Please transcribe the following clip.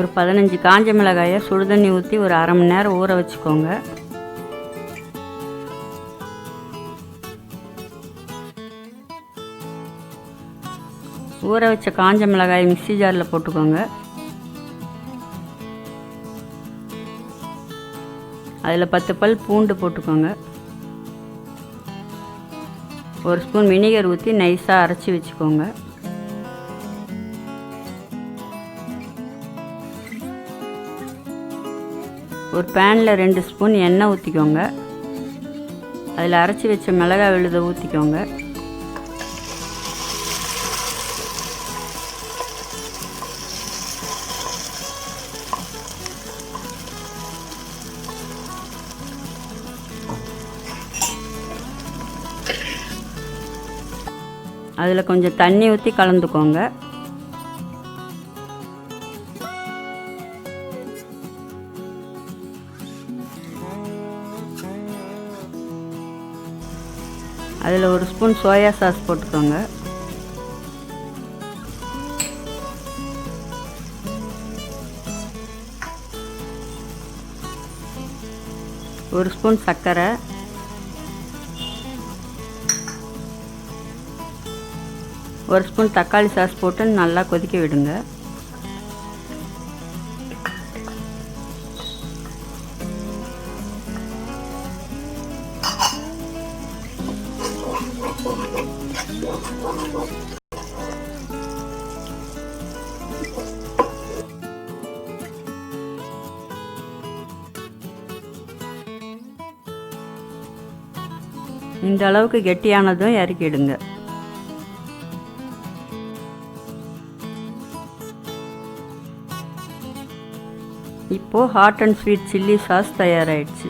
ஒரு பதினஞ்சு காஞ்ச மிளகாயை சுடுதண்ணி ஊற்றி ஒரு அரை மணி நேரம் ஊற வச்சுக்கோங்க. ஊற வச்ச காஞ்ச மிளகாயை மிக்ஸி ஜாரில் போட்டுக்கோங்க. அதில் பத்து பல் பூண்டு போட்டுக்கோங்க. ஒரு ஸ்பூன் வினிகர் ஊற்றி நைஸாக அரைச்சி வச்சுக்கோங்க. ஒரு பேனில் ரெண்டு ஸ்பூன் எண்ணெய் ஊற்றிக்கோங்க அதில் அரைச்சி வச்ச மிளகாய் விழுதை ஊற்றிக்கோங்க அதில் கொஞ்சம் தண்ணி ஊற்றி கலந்துக்கோங்க. அதில் ஒரு ஸ்பூன் சோயா சாஸ் போட்டுக்கோங்க. ஒரு ஸ்பூன் சர்க்கரை ஒரு ஸ்பூன் தக்காளி சாஸ் போட்டு நல்லா கொதிக்க விடுங்க. இந்த அளவுக்கு கெட்டியானதும் இறக்கிடுங்க. இப்போது hot and sweet chilli sauce தயாராகிடுச்சு